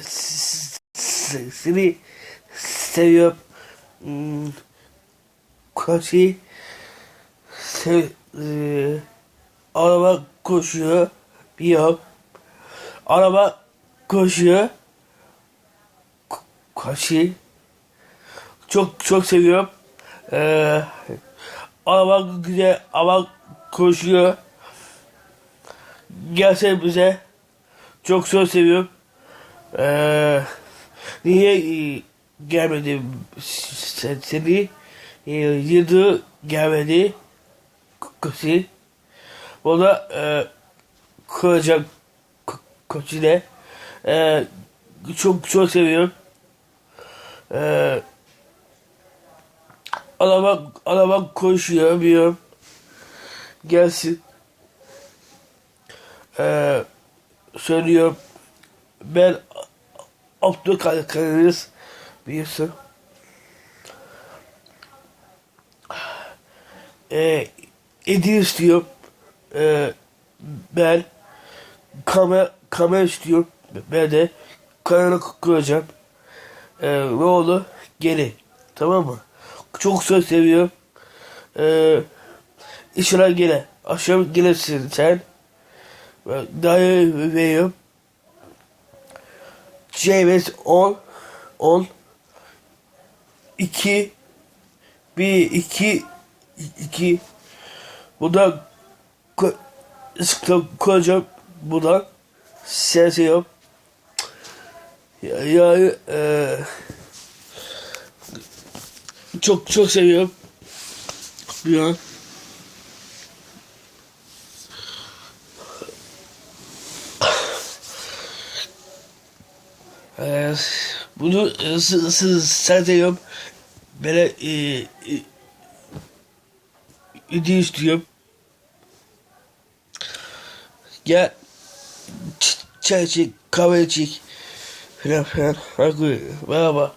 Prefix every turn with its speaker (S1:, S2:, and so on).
S1: s- seni seviyorum. Hmm, Koşu sev, e, araba koşuyor. Biliyorum. Araba koşuyor. Ko- Koşu. Çok çok seviyorum. Ee, araba güzel ama koşuyor. Gelsene bize. Çok çok seviyorum. Ee, niye gelmedi sen, seni? E, yıldır gelmedi. Koşu. O da e, kıracak koçine. E, çok çok seviyorum. E, araba araba koşuyor biliyorum. Gelsin. E, söylüyorum. Ben Abdülkadir biliyorsun. E, hediye istiyorum. E, ben kamera kamera istiyorum. Ben de kamera kuracağım. E, ne oldu? Geri. Tamam mı? Çok söz seviyorum. E, İnşallah gele. Akşam gelirsin sen. Ben Dayı veriyorum. James 10 10 2 1 2 2 Bu da ko koyacağım buradan ses yok. Ya, yani eee çok çok seviyorum. Bir an. Eee, bunu e, s- s- sen seviyorum. Böyle e, hediye istiyorum. Ç- çay içik, kahve içik. Falan filan. Merhaba.